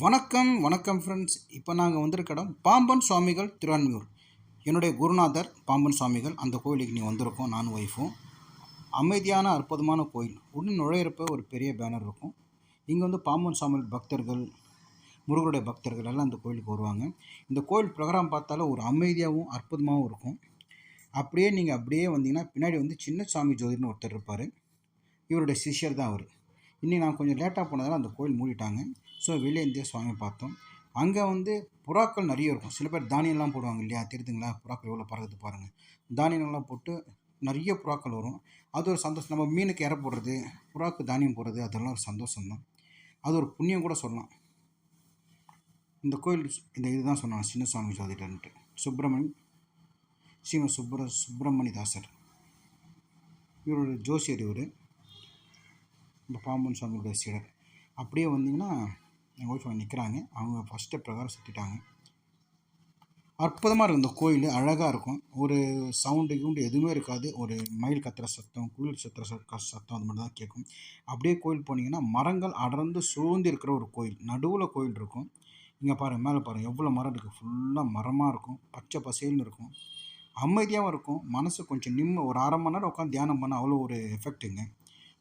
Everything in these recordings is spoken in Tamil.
வணக்கம் வணக்கம் ஃப்ரெண்ட்ஸ் இப்போ நாங்கள் வந்திருக்க இடம் பாம்பன் சுவாமிகள் திருவான்மியூர். என்னுடைய குருநாதர் பாம்பன் சுவாமிகள் அந்த கோயிலுக்கு நீ வந்திருக்கோம் நானும் ஒய்ஃபும் அமைதியான அற்புதமான கோயில். உடன் நுழையிறப்ப ஒரு பெரிய பேனர் இருக்கும். இங்கே வந்து பாம்பன் சுவாமிகள் பக்தர்கள் முருகருடைய பக்தர்கள் எல்லாம் அந்த கோயிலுக்கு வருவாங்க. இந்த கோயில் பிரகாரம் பார்த்தாலும் ஒரு அமைதியாகவும் அற்புதமாகவும் இருக்கும். அப்படியே நீங்கள் அப்படியே வந்தீங்கன்னா பின்னாடி வந்து சின்ன சாமி ஜோதின்னு ஒருத்தர் இருப்பார். இவருடைய சிஷ்யர் தான் அவர். இன்றைக்கி நான் கொஞ்சம் லேட்டாக போனதால் அந்த கோயில் மூடிட்டாங்க. ஸோ வெளியே இந்திய சுவாமி பார்த்தோம். அங்கே வந்து புறாக்கள் நிறைய இருக்கும். சில பேர் தானியம்லாம் போடுவாங்க இல்லையா? தெரியுதுங்களா? புறாக்கள் எவ்வளோ பறகுது பாருங்கள் தானியங்கள்லாம் போட்டு நிறைய புறாக்கள் வரும். அது ஒரு சந்தோஷம். நம்ம மீனுக்கு இற போடுறது புறாக்கு தானியம் போடுறது அதெல்லாம் ஒரு சந்தோஷம் தான் அது ஒரு புண்ணியம் கூட சொல்லலாம். இந்த கோயில் இந்த இதுதான் சொன்னாங்க சின்ன சுவாமி ஜோதிடர்ன்ட்டு. சுப்பிரமணி ஸ்ரீம சுப்ர சுப்பிரமணி தாசர் இவரோட ஜோசியர் இவர். இந்த பாம்பன் சுவாமியோட சீடர் அப்படியே வந்தீங்கன்னா எங்கள் ஒய்ஃப் அங்கே நிற்கிறாங்க அவங்க ஃபஸ்ட்டு பிரகாரம் சுற்றிட்டாங்க அற்புதமாக இருக்கும் இந்த கோயில். அழகாக இருக்கும். ஒரு சவுண்டு கிவுண்டு எதுவுமே இருக்காது. ஒரு மயில் கத்துற சத்தம் குளிர் சத்துற க சத்தம் அது மட்டும் தான் கேட்கும். அப்படியே கோயில் போனீங்கன்னா மரங்கள் அடர்ந்து சூழ்ந்து இருக்கிற ஒரு கோயில். நடுவில் கோயில் இருக்கும். இங்கே பாருங்கள் மேலே பாருங்கள் எவ்வளோ மரம் இருக்குது ஃபுல்லாக மரமாக இருக்கும். பச்சை பசேல்னு இருக்கும். அமைதியாகவும் இருக்கும். மனசு கொஞ்சம் நிம்ம ஒரு அரை மணி நேரம் உட்காந்து தியானம் பண்ண அவ்வளோ ஒரு எஃபெக்ட்டுங்க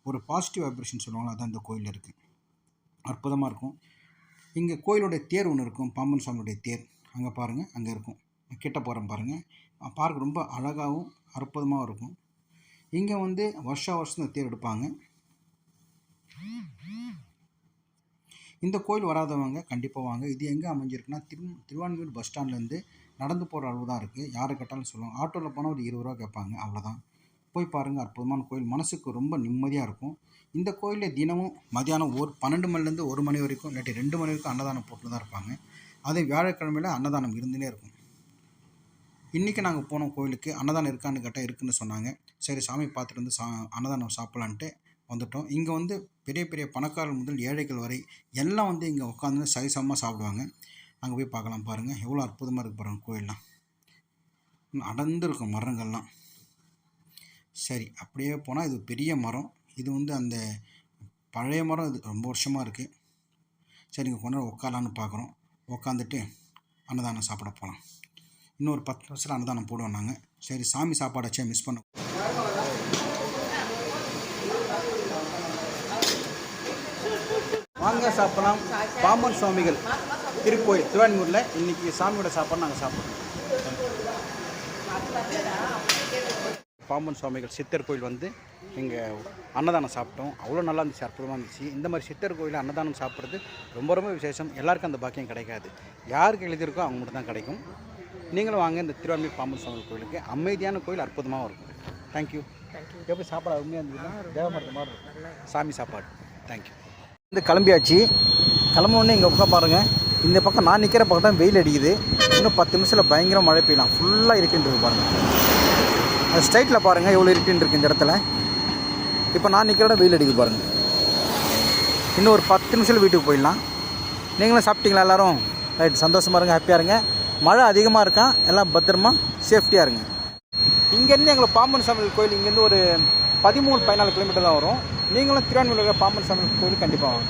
ஒரு பாசிட்டிவ் வைப்ரேஷன் சொல்லுவாங்க அதான் இந்த கோயில் இருக்குது அற்புதமாக இருக்கும். இங்கே கோயிலுடைய தேர் ஒன்று இருக்கும் பாம்பன் சுவாமியுடைய தேர். அங்கே பாருங்கள் அங்கே இருக்கும். கிட்ட போகிறேன் பாருங்கள் பார்க்க ரொம்ப அழகாகவும் அற்புதமாகவும் இருக்கும். இங்கே வந்து வருஷா வருஷம் இந்த தேர் எடுப்பாங்க. இந்த கோயில் வராதவங்க கண்டிப்பாக வாங்க. இது எங்கே அமைஞ்சிருக்குன்னா திரு திருவான்மையூர் பஸ் ஸ்டாண்ட்லேருந்து நடந்து போகிற அளவு தான் இருக்குது யாரை கேட்டாலும் சொல்லுவாங்க. ஆட்டோவில் போனால் ஒரு இருபது ரூபா கேட்பாங்க அவ்வளோதான் போய் பாருங்கள் அற்புதமான கோயில். மனசுக்கு ரொம்ப நிம்மதியாக இருக்கும். இந்த கோயிலில் தினமும் மதியானம் ஒரு பன்னெண்டு மணிலேருந்து ஒரு மணி வரைக்கும் இல்லாட்டி ரெண்டு மணி வரைக்கும் அன்னதானம் போட்டு தான் இருப்பாங்க. அதே வியாழக்கிழமையில் அன்னதானம் இருந்துனே இருக்கும். இன்றைக்கி நாங்கள் போனோம் கோயிலுக்கு. அன்னதானம் இருக்கான்னு கேட்டால் இருக்குன்னு சொன்னாங்க. சரி சாமி பார்த்துட்டு வந்து சா அன்னதானம் சாப்பிட்லான்ட்டு வந்துட்டோம். இங்கே வந்து பெரிய பெரிய பணக்காரர் முதல் ஏழைகள் வரை எல்லாம் வந்து இங்கே உட்காந்து சரிசமமாக சாப்பிடுவாங்க. அங்கே போய் பார்க்கலாம் பாருங்கள் எவ்வளோ அற்புதமாக இருக்கு பாருங்கள் கோயிலெலாம். அடர்ந்துருக்கும் மரங்கள்லாம். சரி அப்படியே போனால் இது பெரிய மரம். இது வந்து அந்த பழைய மரம் இது ரொம்ப வருஷமாக இருக்குது சரி இங்கே கொண்டு உட்காலான்னு பார்க்குறோம் உட்காந்துட்டு அன்னதானம் சாப்பிட போகலாம் இன்னொரு பத்து நிமிஷத்தில் அன்னதானம் போடுவோம் நாங்கள் சரி சாமி சாப்பாடாச்சே மிஸ் பண்ண வாங்க சாப்பிடலாம். பாம்பன் சுவாமிகள் திருக்கோயில் திருவான்மூரில் இன்றைக்கி சாமியோட சாப்பாடு நாங்கள் சாப்பிட்றோம். பாம்பன் சுவாமிகள் சித்தர் கோயில் வந்து இங்கே அன்னதானம் சாப்பிட்டோம். அவ்வளோ நல்லா இருந்துச்சு அற்புதமாக இருந்துச்சு. இந்த மாதிரி சித்தர் கோயில் அன்னதானம் சாப்பிட்றது ரொம்ப ரொம்ப விசேஷம். எல்லாருக்கும் அந்த பாக்கியம் கிடைக்காது. யாருக்கு எழுதியிருக்கோ அவங்க மட்டும் தான் கிடைக்கும். நீங்களும் வாங்க இந்த திருவான்மூர் பாம்பன் சுவாமி கோயிலுக்கு. அமைதியான கோயில் அற்புதமாகவும் இருக்கும். தேங்க்யூ எப்படி சாப்பாடு அருமையாக இருந்ததுன்னா தேவமரத்து மாதிரி இருக்கும். சாமி சாப்பாடு. தேங்க்யூ வந்து கிளம்பியாச்சு. கிளம்புனோடனே இங்கே உட்கா பாருங்கள் இந்த பக்கம் நான் நிற்கிற பக்கம் தான் வெயில் அடிக்குது. இன்னும் பத்து நிமிஷத்தில் பயங்கர மழை பெய்யலாம். ஃபுல்லாக இருக்கின்றது பாருங்கள் ஸ்ட்ரைட்டில் பாருங்கள் எவ்வளோ இருட்டின்னு இருக்குது இந்த இடத்துல. இப்போ நான் நிற்கிற இடம் வெயில் அடிக்குது பாருங்கள் இன்னும் ஒரு பத்து நிமிஷத்தில் வீட்டுக்கு போயிடலாம். நீங்களும் சாப்பிட்டீங்களா எல்லோரும்? ரைட் சந்தோஷமாக இருங்க ஹாப்பியாக இருங்க. மழை அதிகமாக இருக்கா? எல்லாம் பத்திரமா சேஃப்டியாக இருங்க. இங்கேருந்து எங்களை பாம்பன் சாமி கோயில் இங்கேருந்து ஒரு பதிமூணு பதினாலு கிலோமீட்டர் தான் வரும். நீங்களும் திருவான்மையில் பாம்பன் சாமி கோயில் கண்டிப்பாக வாங்க.